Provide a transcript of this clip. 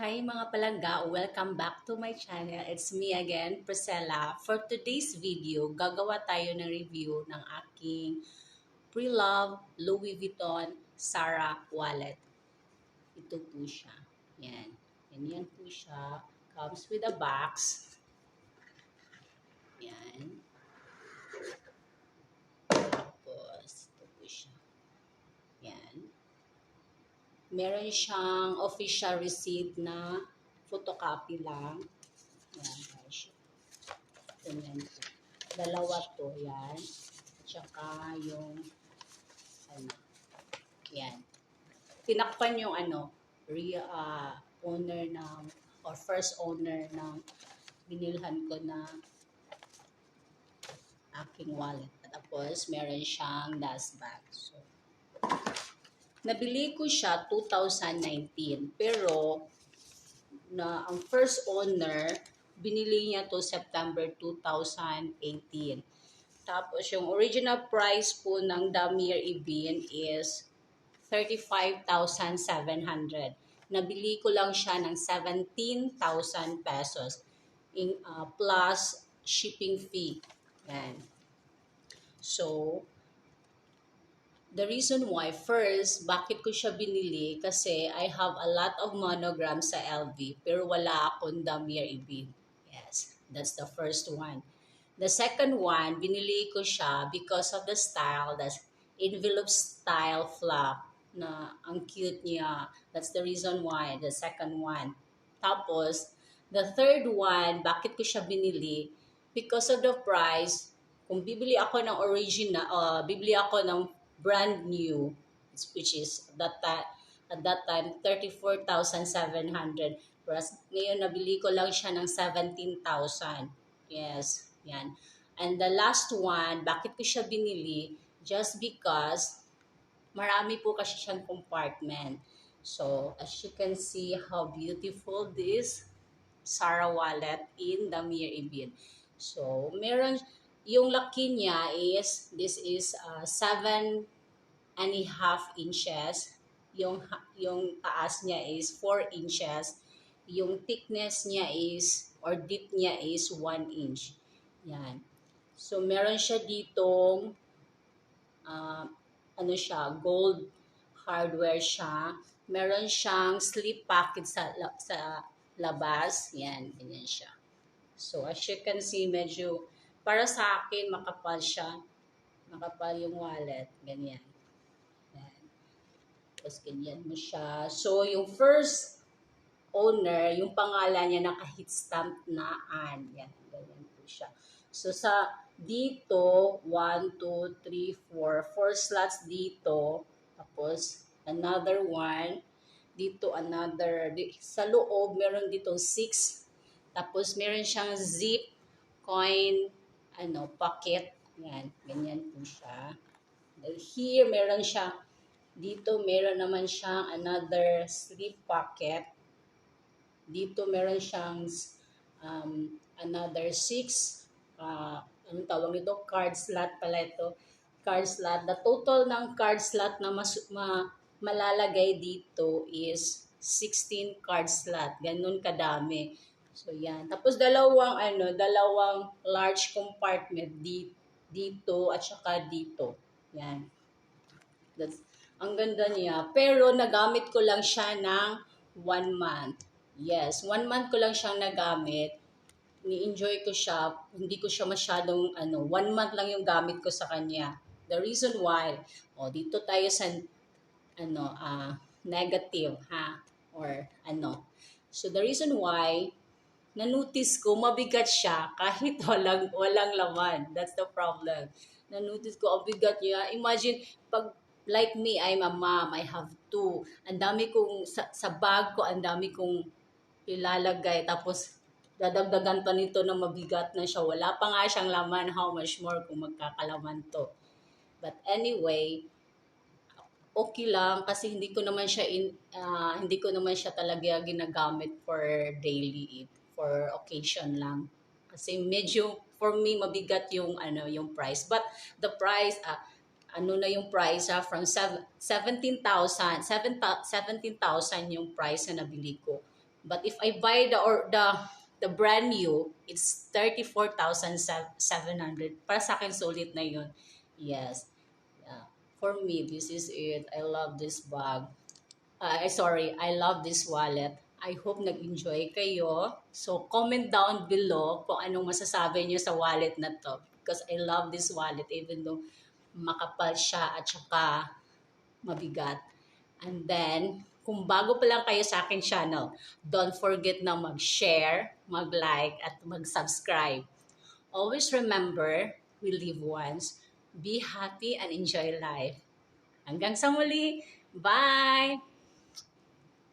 Hi mga palangga, welcome back to my channel. It's me again, Priscilla. For today's video, gagawa tayo ng review ng aking pre-love Louis Vuitton Sarah wallet. Ito po siya. Yan. Ganyan po siya. Comes with a box. Yan. Tapos, ito po siya. Yan meron siyang official receipt na photocopy lang. Yan, guys. Dalawa to, yan. At saka yung, ano, yan. Tinakpan yung, ano, re, ah, owner ng, or first owner ng binilhan ko na aking wallet. Tapos, meron siyang dust bag. So, Nabili ko siya 2019 pero na ang first owner binili niya to September 2018. Tapos yung original price po ng Damir Ibin is 35,700. Nabili ko lang siya ng 17,000 pesos in uh, plus shipping fee. Yan. So, the reason why, first, bakit ko siya binili? Kasi I have a lot of monograms sa LV, pero wala akong Damir Ibin. Yes, that's the first one. The second one, binili ko siya because of the style, that's envelope style flap na ang cute niya. That's the reason why, the second one. Tapos, the third one, bakit ko siya binili? Because of the price, kung bibili ako ng original, uh, bibili ako ng brand new, which is that time, at that time 34,700. Whereas ngayon nabili ko lang siya ng 17,000. Yes, yan. And the last one, bakit ko siya binili? Just because marami po kasi siyang compartment. So, as you can see how beautiful this Sarah wallet in the Mir Ibin. So, meron yung laki niya is, this is uh, 7 and a half inches. Yung, yung taas niya is 4 inches. Yung thickness niya is, or deep niya is 1 inch. Yan. So, meron siya ditong, uh, ano siya, gold hardware siya. Meron siyang slip pocket sa, sa labas. Yan, ganyan siya. So, as you can see, medyo para sa akin, makapal siya. Makapal yung wallet. Ganyan. Yan. Tapos ganyan mo siya. So, yung first owner, yung pangalan niya naka-hit stamp na an. Yan. Ganyan po siya. So, sa dito, 1, 2, 3, 4. 4 slots dito. Tapos, another one. Dito, another. Sa loob, meron dito 6. Tapos, meron siyang zip coin ano, pocket. Yan, ganyan po siya. Here, meron siya, dito meron naman siyang another slip pocket. Dito meron siyang um, another six, uh, anong tawag nito? Card slot pala ito. Card slot. The total ng card slot na mas, ma, malalagay dito is 16 card slot. Ganun kadami. So, yan. Tapos, dalawang, ano, dalawang large compartment di, dito at saka dito. Yan. That's, ang ganda niya. Pero, nagamit ko lang siya ng one month. Yes, one month ko lang siyang nagamit. Ni-enjoy ko siya. Hindi ko siya masyadong, ano, one month lang yung gamit ko sa kanya. The reason why, oh, dito tayo sa, ano, uh, negative, ha? Or, ano. So, the reason why, na-notice ko mabigat siya kahit walang walang laman. That's the problem. Na-notice ko ang bigat niya. Imagine pag like me, I'm a mom, I have two. Ang dami kong sa, sa bag ko, ang dami kong ilalagay tapos dadagdagan pa nito na mabigat na siya. Wala pa nga siyang laman, how much more kung magkakalaman to. But anyway, okay lang kasi hindi ko naman siya in, uh, hindi ko naman siya talaga ginagamit for daily eat for occasion lang. Kasi medyo for me mabigat yung ano yung price. But the price uh, ano na yung price uh, from 17,000 17,000 yung price na nabili ko. But if I buy the or the the brand new, it's 34,700. Para sa akin, sulit na yun. Yes. Yeah. For me, this is it. I love this bag. Uh, sorry, I love this wallet. I hope nag-enjoy kayo. So, comment down below kung anong masasabi niyo sa wallet na to. Because I love this wallet even though makapal siya at saka mabigat. And then, kung bago pa lang kayo sa akin channel, don't forget na mag-share, mag-like, at mag-subscribe. Always remember, we live once. Be happy and enjoy life. Hanggang sa muli. Bye!